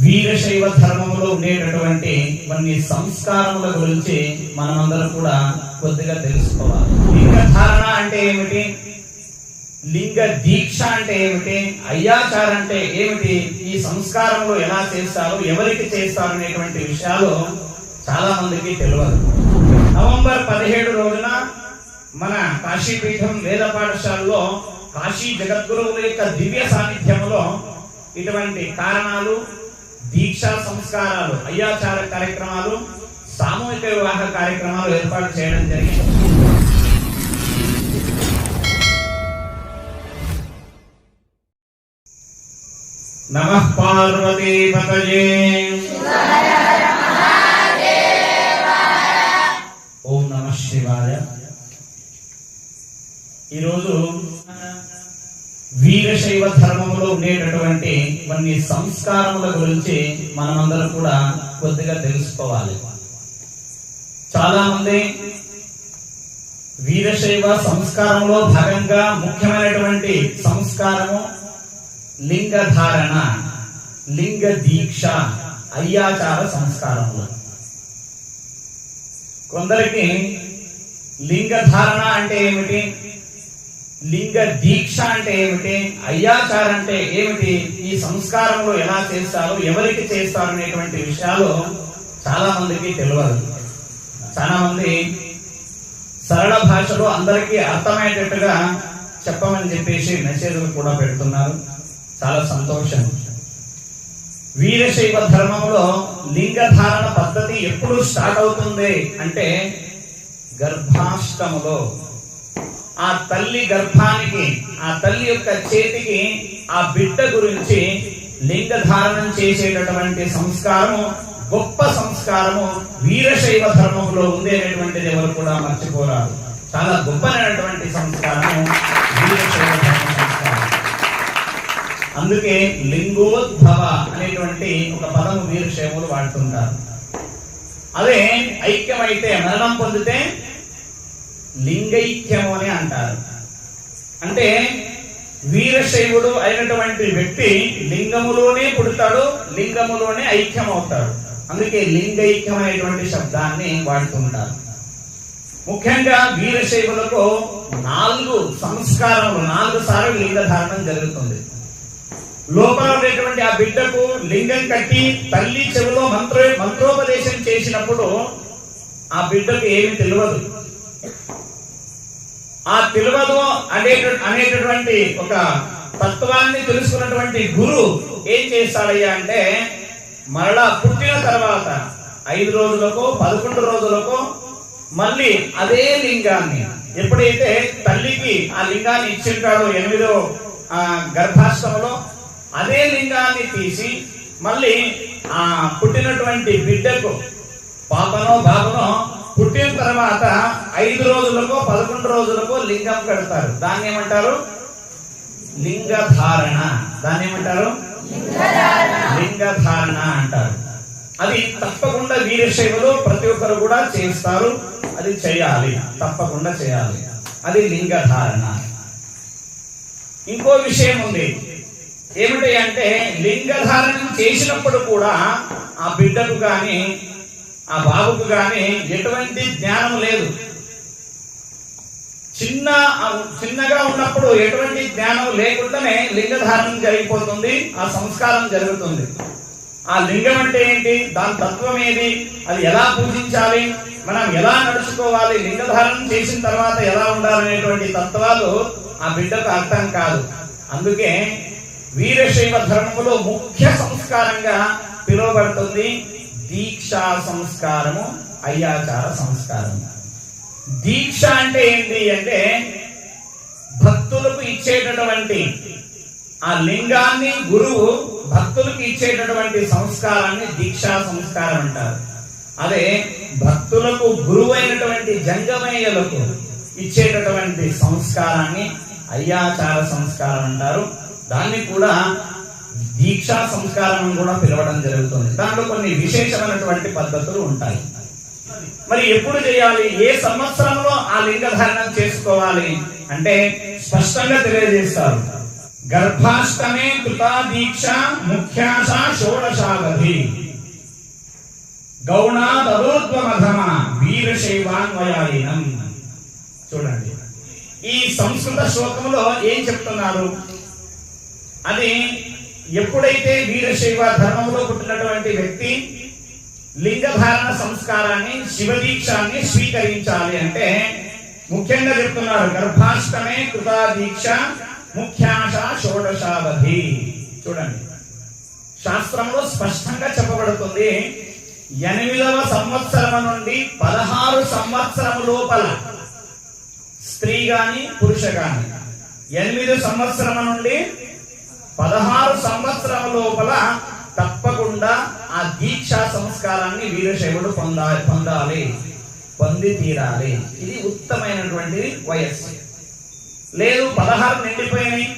వీరశైవ ధర్మంలో ఉండేటటువంటి కొన్ని సంస్కారముల గురించి మనమందరం కూడా కొద్దిగా తెలుసుకోవాలి. లింగ ధారణ అంటే ఏమిటి? లింగ దీక్ష అంటే ఏమిటి? అయ్యాచార అంటే ఏమిటి? ఈ సంస్కారంలో ఎలా చేస్తారు? ఎవరికి చేస్తారు అనేటువంటి విషయాలు చాలా మందికి తెలియదు. నవంబర్ పదిహేడు రోజున మన కాశీపీఠం వేద పాఠశాలలో కాశీ జగద్గురువుల యొక్క దివ్య సాన్నిధ్యంలో ఇటువంటి కారణాలు దీక్షా సంస్కారాలు అయ్యాచార కార్యక్రమాలు సామూహిక వివాహ కార్యక్రమాలు ఏర్పాటు చేయడం జరిగింది. నమ పార్వతీ పతయే ఓం నమ శివాయ. ఈరోజు వీరశైవ ధర్మంలో ఉండేటటువంటి కొన్ని సంస్కారముల గురించి మనమందరం కూడా కొద్దిగా తెలుసుకోవాలి. చాలా మంది వీరశైవ సంస్కారంలో భాగంగా ముఖ్యమైనటువంటి సంస్కారము లింగ ధారణ లింగ దీక్ష అయ్యాచార సంస్కారములు. కొందరికి లింగ ధారణ అంటే ఏమిటి? లింగ దీక్ష అంటే ఏమిటి? అయ్యాచార అంటే ఏమిటి? ఈ సంస్కారంలో ఎలా చేస్తారు ఎవరికి చేస్తారు అనేటువంటి విషయాలు చాలా మందికి తెలియదు చాలా మంది సరళ భాషలో అందరికీ అర్థమయ్యేటట్టుగా చెప్పమని చెప్పేసి మెసేజ్లు కూడా పెడుతున్నారు. చాలా సంతోషం. వీరశైవ ధర్మంలో లింగధారణ పద్ధతి ఎప్పుడు స్టార్ట్ అవుతుంది అంటే గర్భాష్టములో. ఆ తల్లి గర్భానికి ఆ తల్లి యొక్క చేతికి ఆ బిడ్డ గురించి లింగ ధారణం చేసేటటువంటి సంస్కారము గొప్ప సంస్కారము వీరశైవ ధర్మంలో ఉంది అనేటువంటిది ఎవరు కూడా మర్చిపోరాదు చాలా గొప్పనైనటువంటి సంస్కారము వీరశైవ ధర్మ సంస్కారం. అందుకే లింగోద్భవ అనేటువంటి ఒక పదము వీరశైవులు వాడుతుంటారు. అదే ఐక్యమైతే మరణం పొందితే లింగైక్యము అని అంటారు. అంటే వీరశైవుడు అయినటువంటి వ్యక్తి లింగములోనే పుడతాడు లింగములోనే ఐక్యం అవుతాడు అందుకే లింగైక్యం అనేటువంటి శబ్దాన్ని వాడుతుంటారు. ముఖ్యంగా వీరశైవులకు నాలుగు సంస్కారములు నాలుగు సార్లు లింగధారణం జరుగుతుంది. లోపల ఉండేటువంటి ఆ బిడ్డకు లింగం కట్టి తల్లి చెవిలో మంత్ర మంత్రోపదేశం చేసినప్పుడు ఆ బిడ్డకు ఏమి తెలియదు. ఆ తెలియదు అనే అనేటటువంటి ఒక తత్వాన్ని తెలుసుకున్నటువంటి గురు ఏం చేస్తాడయ్యా అంటే మరలా పుట్టిన తర్వాత ఐదు రోజులకో పదకొండు రోజులకో మళ్ళీ అదే లింగాన్ని ఎప్పుడైతే తల్లికి ఆ లింగాన్ని ఇచ్చింటాడో ఎనిమిదో ఆ అదే లింగాన్ని తీసి మళ్ళీ ఆ పుట్టినటువంటి బిడ్డకు పాపనో బాబనో పుట్టిన తర్వాత ఐదు రోజులకో పదకొండు రోజులకో లింగం కడతారు. దాన్ని ఏమంటారు లింగ ధారణ దాన్ని ఏమంటారు లింగ ధారణ అంటారు. అది తప్పకుండా వీరశైవులు ప్రతి ఒక్కరు కూడా చేస్తారు. అది చేయాలి. తప్పకుండా చేయాలి. అది లింగ ధారణ ఇంకో విషయం ఉంది. ఏమిటి అంటే లింగధారణం చేసినప్పుడు కూడా ఆ బిడ్డకు కానీ ఆ బాబుకు కానీ ఎటువంటి జ్ఞానం లేదు. చిన్న చిన్నగా ఉన్నప్పుడు ఎటువంటి జ్ఞానం లేకుండానే లింగధారణం జరిగిపోతుంది ఆ సంస్కారం జరుగుతుంది. ఆ లింగం అంటే ఏంటి? దాని తత్వం ఏది? అది ఎలా పూజించాలి? మనం ఎలా నడుచుకోవాలి? లింగధారణం చేసిన తర్వాత ఎలా ఉండాలనేటువంటి తత్వాలు ఆ బిడ్డకు అర్థం కాదు. అందుకే వీరశైవ ధర్మంలో ముఖ్య సంస్కారంగా పిలువబడుతుంది. దీక్షా సంస్కారము అయ్యాచార సంస్కారం. దీక్ష అంటే ఏంటి అంటే భక్తులకు ఇచ్చేటటువంటి ఆ లింగాన్ని గురువు భక్తులకు ఇచ్చేటటువంటి సంస్కారాన్ని దీక్షా సంస్కారం అంటారు. అదే భక్తులకు గురువైనటువంటి జంగమయ్యలకు ఇచ్చేటటువంటి సంస్కారాన్ని అయ్యాచార సంస్కారం అంటారు. దాన్ని కూడా దీక్షా సంస్కారం కూడా పిలవడం జరుగుతుంది. దాంట్లో కొన్ని విశేషమైనటువంటి పద్ధతులు ఉంటాయి. మరి ఎప్పుడు చేయాలి? ఏ సంవత్సరంలో ఆ లింగధారణం చేసుకోవాలి? అంటే స్పష్టంగా తెలియజేస్తారు. గర్భాష్టమే కృతా దీక్ష ముఖ్యాస షోడశావధి. గౌణాదోద్వమధమ వీరశైవాన్వయాయనం. చూడండి. ఈ సంస్కృత శ్లోకంలో ఏం చెప్తున్నారు? అది ఎప్పుడైతే వీరశైవ ధర్మంలో పుట్టినటువంటి వ్యక్తి లింగధారణ సంస్కారాన్ని శివదీక్షాన్ని స్వీకరించాలి అంటే ముఖ్యంగా చెప్తున్నారు గర్భాష్టమే కృతా దీక్ష ముఖ్యాంశ షోడశావధి. చూడండి. శాస్త్రంలో స్పష్టంగా చెప్పబడుతుంది ఎనిమిదవ సంవత్సరం నుండి పదహారు సంవత్సరం లోపల స్త్రీ గాని పురుష గాని ఎనిమిది సంవత్సరం నుండి పదహారు సంవత్సరాల లోపల తప్పకుండా ఆ దీక్షా సంస్కారాన్ని వీరశైవుడు పొందాలి పొందాలి. పొంది తీరాలి. ఇది ఉత్తమైనటువంటి వయస్సు. లేదు పదహారు నిండిపోయినాయి.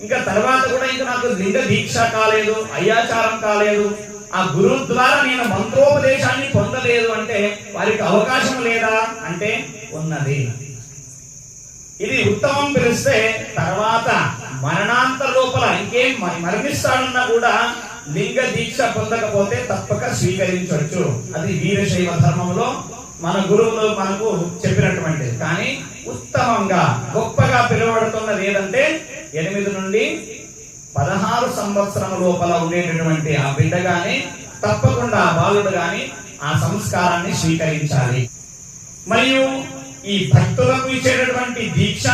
ఇంకా తర్వాత కూడా ఇంకా నాకు లింగ దీక్ష కాలేదు అయ్యాచారం కాలేదు. ఆ గురువు ద్వారా నేను మంత్రోపదేశాన్ని పొందలేదు అంటే వారికి అవకాశం లేదా? అంటే ఉన్నది. ఇది ఉత్తమం పిలిస్తే తర్వాత మరణాంత లోపల ఇంకేం మరణిస్తాడన్నా కూడా లింగ దీక్ష పొందకపోతే తప్పక స్వీకరించవచ్చు. అది వీరశైవ ధర్మంలో మన గురువులు మనకు చెప్పినటువంటిది. కానీ ఉత్తమంగా గొప్పగా పిలువడుతున్నది ఏదంటే ఎనిమిది నుండి పదహారు సంవత్సరం లోపల ఉండేటటువంటి ఆ బిడ్డ గాని తప్పకుండా ఆ బాలుడు గాని ఆ సంస్కారాన్ని స్వీకరించాలి. మరియు ఈ భక్తులకు ఇచ్చేటటువంటి దీక్ష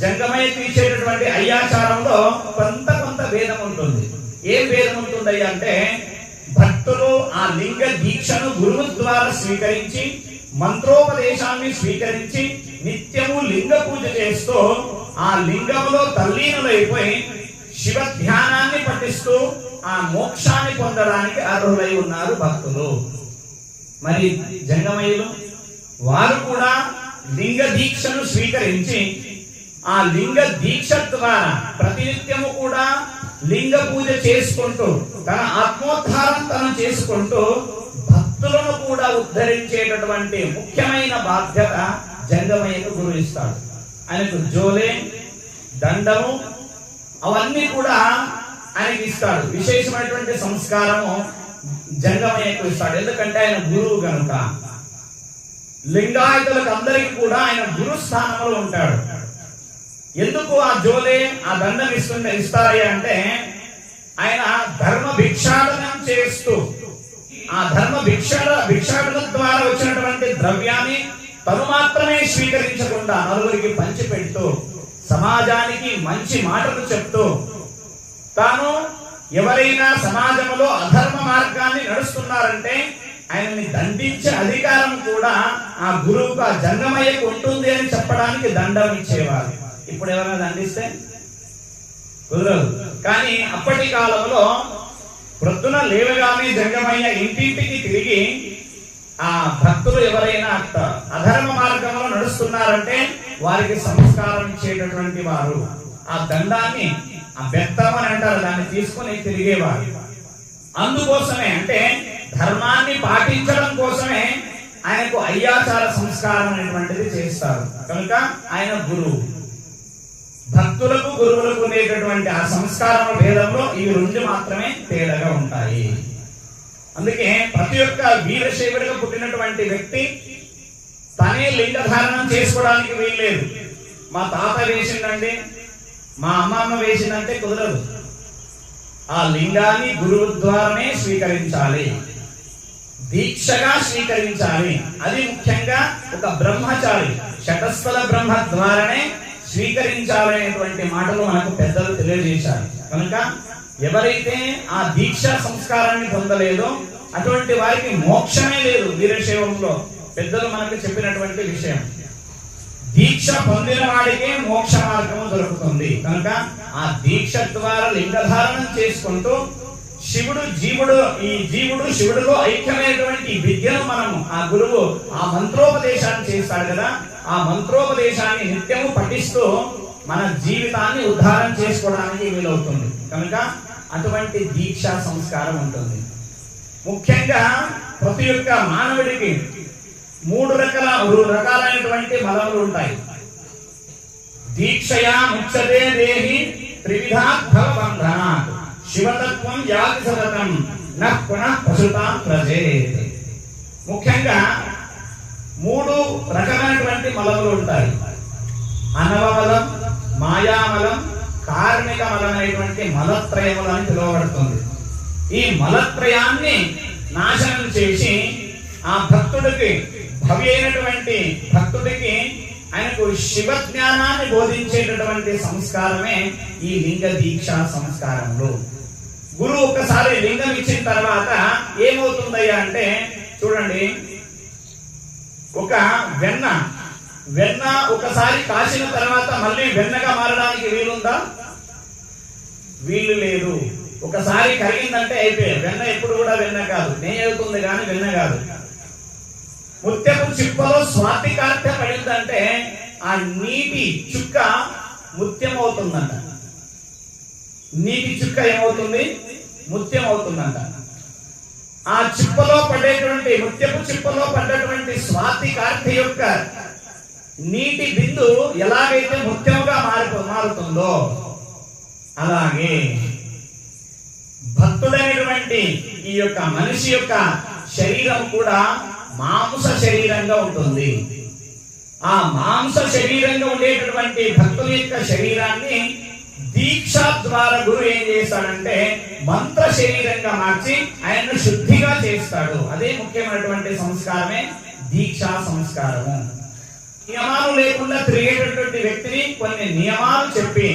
జంగమై తీసేటటువంటి అయ్యాచారంలో కొంత కొంత భేదం ఉంటుంది. ఏం భేదం ఉంటుంది అంటే భక్తులు ఆ లింగ దీక్షను గురువు ద్వారా స్వీకరించి మంత్రోపదేశాన్ని స్వీకరించి నిత్యము లింగ పూజ చేస్తూ ఆ లింగంలో తల్లీనులైపోయి శివ ధ్యానాన్ని పఠిస్తూ ఆ మోక్షాన్ని పొందడానికి అర్హులై ఉన్నారు భక్తులు. మరి జంగమయ్యలు వారు కూడా లింగ దీక్షను స్వీకరించి ఆ లింగ దీక్ష ద్వారా ప్రతినిత్యము కూడా లింగ పూజ చేసుకుంటూ తన ఆత్మోద్ధారం తను చేసుకుంటూ భక్తులను కూడా ఉద్ధరించేటటువంటి ముఖ్యమైన బాధ్యత జంగమయ్యకు గురువు ఇస్తాడు. ఆయనకు జోలే దండము అవన్నీ కూడా ఆయనకి ఇస్తాడు. విశేషమైనటువంటి సంస్కారము జంగమయ్యకు ఇస్తాడు. ఎందుకంటే ఆయన గురువు కనుక. లింగాయతులకు అందరికీ కూడా ఆయన గురు స్థానంలో ఉంటాడు. ఎందుకు ఆ జోలే ఆ దండం ఇస్తుంటే ఇస్తారయ్యా అంటే ఆయన ధర్మ భిక్షాటనం చేస్తూ ఆ ధర్మ భిక్షాట భిక్షాటన ద్వారా వచ్చినటువంటి ద్రవ్యాన్ని తను మాత్రమే స్వీకరించకుండా నలుగురికి పంచిపెడుతూ సమాజానికి మంచి మాటలు చెప్తూ తాను ఎవరైనా సమాజంలో అధర్మ మార్గాన్ని నడుస్తున్నారంటే ఆయనని దండించే అధికారం కూడా ఆ గురువుకు ఆ జంగమయ్యకు ఉంటుంది అని చెప్పడానికి దండం ఇచ్చేవారు. ఇప్పుడు ఎవరైనా దండిస్తే కుదరదు. కానీ అప్పటి కాలంలో ప్రొద్దున లేవగానే జంగమయ్య ఇంటింటికి తిరిగి ఆ భక్తులు ఎవరైనా అధర్మ మార్గంలో నడుస్తున్నారంటే వారికి సంస్కారం ఇచ్చేటటువంటి వారు. ఆ దండాన్ని ఆ బెత్తం అని అంటారు దాన్ని తీసుకొని తిరిగేవారు. అందుకోసమే అంటే ధర్మాన్ని పాటించడం కోసమే ఆయనకు అయ్యాచార సంస్కారం అనేటువంటిది చేస్తారు. కనుక ఆయన గురువు. భక్తులకు గురువులకు ఉండేటటువంటి ఆ సంస్కారం భేదంలో ఇవి రెండు మాత్రమే తేడాగా ఉంటాయి. అందుకే ప్రతి ఒక్క వీరశైవుడిగా పుట్టినటువంటి వ్యక్తి తనే లింగధారణం చేసుకోవడానికి వీల్లేదు. మా తాత వేసిందండి మా అమ్మమ్మ వేసిందంటే కుదరదు. ఆ లింగాన్ని గురువు ద్వారానే స్వీకరించాలి. దీక్షగా స్వీకరించాలి. అది ముఖ్యంగా ఒక బ్రహ్మచారి శతస్థల బ్రహ్మ ద్వారానే స్వీకరించాలనేటువంటి మాటలు మనకు పెద్దలు తెలియజేశారు. కనుక ఎవరైతే ఆ దీక్ష సంస్కారాన్ని పొందలేదో అటువంటి వారికి మోక్షమే లేదు వీరశైవంలో. పెద్దలు మనకు చెప్పినటువంటి విషయం. దీక్ష పొందిన వాడికే మోక్ష మార్గము దొరుకుతుంది. కనుక ఆ దీక్ష ద్వారా లింగధారణం చేసుకుంటూ శివుడు జీవుడు ఈ జీవుడు శివుడులో ఐక్యమైనటువంటి విద్యను మనము ఆ గురువు ఆ మంత్రోపదేశ చేస్తాడు కదా ఆ మంత్రోపదేశాన్ని నిత్యము పఠిస్తూ మన జీవితాన్ని ఉద్ధారం చేసుకోవడానికి వీలవుతుంది. కనుక అటువంటి దీక్షా సంస్కారం ఉంటుంది. ముఖ్యంగా ప్రతి ఒక్క మానవుడికి మూడు రకాల మూడు రకాలైనటువంటి మలములు ఉంటాయి. దీక్షయా ముచ్చతే దేహి త్రివిధాత్మబంధన శివతత్వం జాతి సతతం నః పునః ప్రజే ముఖ్యంగా మూడు రకమైనటువంటి మలములు ఉంటాయి. అనవమలం మాయామలం కార్మిక మలం అనేటువంటి మలత్రయములు అని పిలువబడుతుంది. ఈ మలత్రయాన్ని నాశనం చేసి ఆ భక్తుడికి భవి అయినటువంటి భక్తుడికి ఆయనకు శివ జ్ఞానాన్ని బోధించేటటువంటి సంస్కారమే ఈ లింగ దీక్ష సంస్కారంలో గురువు ఒకసారి లింగం ఇచ్చిన తర్వాత ఏమవుతుందయ్యా అంటే చూడండి ఒక వెన్న. వెన్న ఒకసారి కాసిన తర్వాత మళ్ళీ వెన్నగా మారడానికి వీలుందా? వీలు లేదు. ఒకసారి కరిగిందంటే అయిపోయాయి. వెన్న ఎప్పుడు కూడా వెన్న కాదు. నెయ్యి అవుతుంది కానీ వెన్న కాదు. ముత్యపు చిప్పలో స్వాతి కార్తె పడిందంటే ఆ నీటి చుక్క ముత్యం అవుతుందంట నీటి చుక్క ఏమవుతుంది? ముత్యం అవుతుందంట ఆ చిప్పలో పడేటువంటి ముత్యపు చిప్పలో పడ్డటువంటి స్వాతి కార్తె యొక్క నీటి బిందు ఎలాగైతే ముత్యముగా మారి మారుతుందో అలాగే భక్తుడైనటువంటి ఈ యొక్క మనిషి యొక్క శరీరం కూడా మాంస శరీరంగా ఉంటుంది. ఆ మాంస శరీరంగా ఉండేటటువంటి భక్తుల యొక్క శరీరాన్ని దీక్ష ద్వారా గురువు ఏం చేస్తాడంటే మంత్ర శరీరంగా మార్చి ఆయన్ను శుద్ధిగా చేస్తాడు. అదే ముఖ్యమైనటువంటి సంస్కారమే దీక్షా సంస్కారము. నియమాలు లేకుండా తిరిగేటటువంటి వ్యక్తిని కొన్ని నియమాలు చెప్పి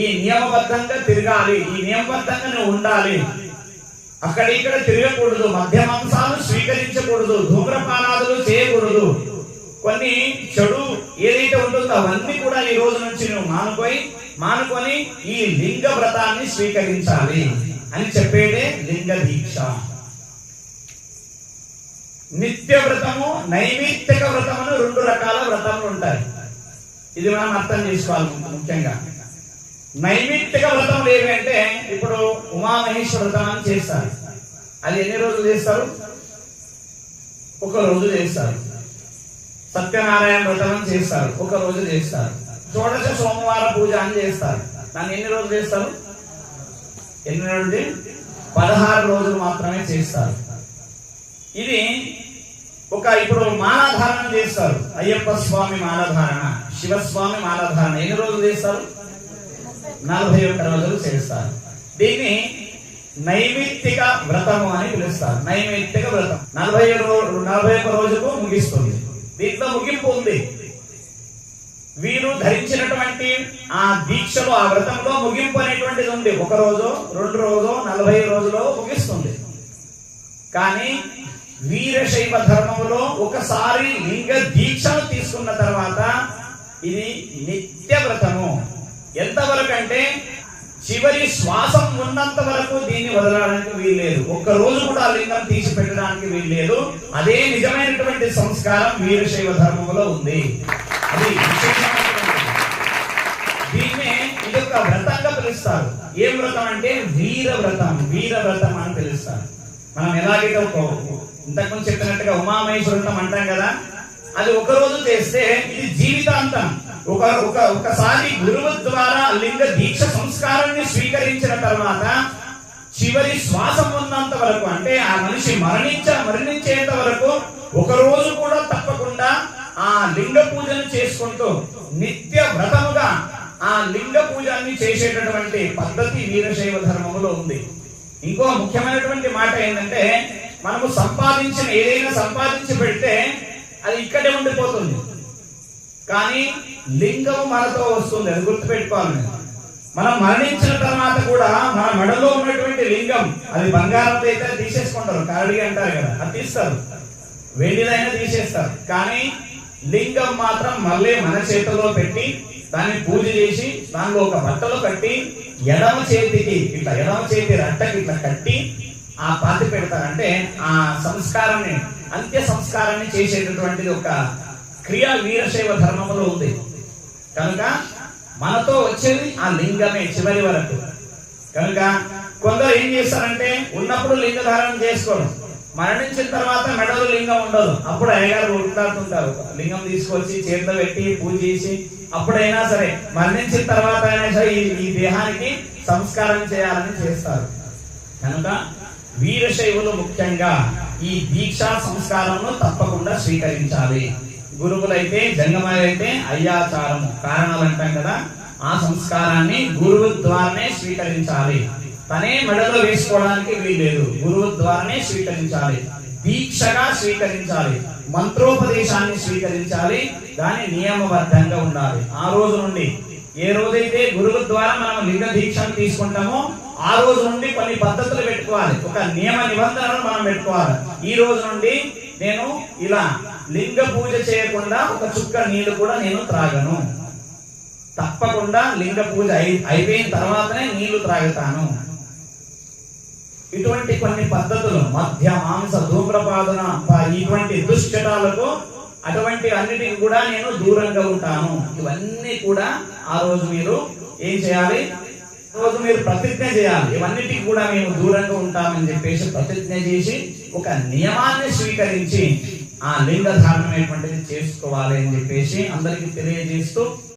ఈ నియమబద్ధంగా తిరగాలి ఈ నియమబద్ధంగా నువ్వు ఉండాలి. అక్కడ ఇక్కడ తిరగకూడదు మధ్య మాంసాలు స్వీకరించకూడదు ధూమ్రపానాదులు చేయకూడదు. కొన్ని చెడు ఏదైతే ఉంటుందో అవన్నీ కూడా ఈ రోజు నుంచి నువ్వు మానుకొని మానుకొని ఈ లింగ వ్రతాన్ని స్వీకరించాలి అని చెప్పేదే లింగ దీక్ష నిత్య వ్రతము నైమిత్తిక వ్రతమును రెండు రకాల వ్రతములు ఉంటాయి. ఇది మనం అర్థం చేసుకోవాలి ముఖ్యంగా. నైమిత్తిక వ్రతములు ఏవి అంటే ఇప్పుడు ఉమామహేశ్వర వ్రతం అని చేస్తారు. అది ఎన్ని రోజులు చేస్తారు? ఒక రోజు చేస్తారు. సత్యనారాయణ వ్రతం అని చేస్తారు. ఒక రోజు చేస్తారు. షోడశ సోమవార పూజ అని చేస్తారు. దాన్ని ఎన్ని రోజులు చేస్తారు? ఎన్ని రోజులు? పదహారు రోజులు మాత్రమే చేస్తారు. ఇది ఒక ఇప్పుడు మాలాధారణ చేస్తారు. అయ్యప్ప స్వామి మాలాధారణ శివస్వామి మాలాధారణ ఎన్ని రోజులు చేస్తారు? నలభై ఒక్క రోజులు చేస్తారు. దీన్ని నైమిత్తిక వ్రతము అని పిలుస్తారు. నైమిత్తిక వ్రతం. నలభై నలభై ఒక్క రోజుకు ముగిస్తుంది. దీంట్లో ముగింపు ఉంది. వీరు ధరించినటువంటి ఆ దీక్షలో ఆ వ్రతంలో ముగింపు అనేటువంటిది ఉంది. ఒక రోజు రెండు రోజు నలభై రోజులో ముగిస్తుంది. కానీ వీరశైవ ధర్మంలో ఒకసారి లింగ దీక్షను తీసుకున్న తర్వాత ఇది నిత్య వ్రతము. ఎంతవరకు అంటే చివరి శ్వాసం ఉన్నంత వరకు దీన్ని వదలడానికి వీల్లేదు. ఒక్క రోజు కూడా ఆ లింగం తీసి పెట్టడానికి వీల్లేదు. అదే నిజమైనటువంటి సంస్కారం వీరశైవ ధర్మంలో ఉంది. అది విశేషమైనటువంటిది. దీన్నే ఇది ఒక వ్రతంగా పిలుస్తారు ఏం వ్రతం అంటే వీర వ్రతం వీర వ్రతం అని పిలుస్తారు మనం ఎలాగైతే ఒక ఇంతకుముందు చెప్పినట్టుగా ఉమామహేశ్వర వ్రతం అంటాం కదా అది ఒక రోజు చేస్తే ఇది జీవితాంతం. ఒక ఒక ఒకసారి గురువు ద్వారా లింగ దీక్ష సంస్కారాన్ని స్వీకరించిన తర్వాత చివరి శ్వాసం ఉన్నంత వరకు అంటే ఆ మనిషి మరణించ మరణించేంత వరకు ఒక రోజు కూడా తప్పకుండా ఆ లింగ పూజను చేసుకుంటూ నిత్య వ్రతముగా ఆ లింగ పూజాన్ని చేసేటటువంటి పద్ధతి వీరశైవ ధర్మములో ఉంది. ఇంకో ముఖ్యమైనటువంటి మాట ఏంటంటే మనము సంపాదించిన ఏదైనా సంపాదించి పెడితే అది ఇక్కడే ఉండిపోతుంది. కానీ లింగం మనతో వస్తుంది అది గుర్తుపెట్టుకోవాలి. మనం మరణించిన తర్వాత కూడా మన మెడలో ఉన్నటువంటి లింగం అది బంగారం అయితే తీసేసుకుంటారు. కారడి అంటారు కదా అది తీస్తారు. వెండిదైనా తీసేస్తారు. కానీ లింగం మాత్రం మళ్ళీ మన చేతిలో పెట్టి దాన్ని పూజ చేసి దానిలో ఒక బట్టలు కట్టి ఎడమ చేతికి ఇట్లా ఎడమ చేతి రట్టకి ఇట్లా కట్టి ఆ పాతి పెడతారంటే ఆ సంస్కారాన్ని అంత్య సంస్కారాన్ని చేసేటటువంటిది ఒక క్రియా వీరశైవ ధర్మములో ఉంది. కనుక మనతో వచ్చేది ఆ లింగమే చివరి వరకు. కనుక కొందరు ఏం చేస్తారంటే ఉన్నప్పుడు లింగ ధారణ మరణించిన తర్వాత మెడలో లింగం ఉండదు. అప్పుడు అయ్యగారు ఉట్లాడుతుంటారు లింగం తీసుకొచ్చి చేతిలో పెట్టి పూజ చేసి అప్పుడైనా సరే మరణించిన తర్వాత అయినా సరే ఈ- ఈ దేహానికి సంస్కారం చేయాలని చేస్తారు. కనుక వీరశైవులు ముఖ్యంగా ఈ దీక్షా సంస్కారమును తప్పకుండా స్వీకరించాలి. గురువులైతే జంగమైతే అయ్యాచారము. కారణాలు అంటాం కదా ఆ సంస్కారాన్ని గురువు ద్వారానే స్వీకరించాలి. తనే మెడలో వేసుకోవడానికి వీల్లేదు. గురువు ద్వారానే స్వీకరించాలి. దీక్షగా స్వీకరించాలి. మంత్రోపదేశాన్ని స్వీకరించాలి. దాని నియమబద్ధంగా ఉండాలి. ఆ రోజు నుండి ఏ రోజైతే గురువు ద్వారా మనం లింగ దీక్షను తీసుకుంటామో ఆ రోజు నుండి కొన్ని పద్ధతులు పెట్టుకోవాలి. ఒక నియమ నిబంధనలు మనం పెట్టుకోవాలి. ఈ రోజు నుండి నేను ఇలా లింగ పూజ చేయకుండా ఒక చుక్క నీళ్ళు కూడా నేను త్రాగను. తప్పకుండా లింగ పూజ అయి- అయిపోయిన తర్వాతనే నీళ్ళు త్రాగుతాను. ఇటువంటి కొన్ని పద్ధతులు మధ్య మాంస ధూమ్రపాదన ఇటువంటి దుష్చటాలకు అటువంటి అన్నిటికి కూడా నేను దూరంగా ఉంటాను. ఇవన్నీ కూడా ఆ రోజు మీరు ఏం చేయాలి? రోజు మీరు ప్రతిజ్ఞ చేయాలి. ఇవన్నిటికి కూడా మేము దూరంగా ఉంటామని చెప్పేసి ప్రతిజ్ఞ చేసి ఒక నియమాన్ని స్వీకరించి ఆ లింగ ధారణమైనటువంటిది చేసుకోవాలి అని చెప్పేసి అందరికి తెలియజేస్తూ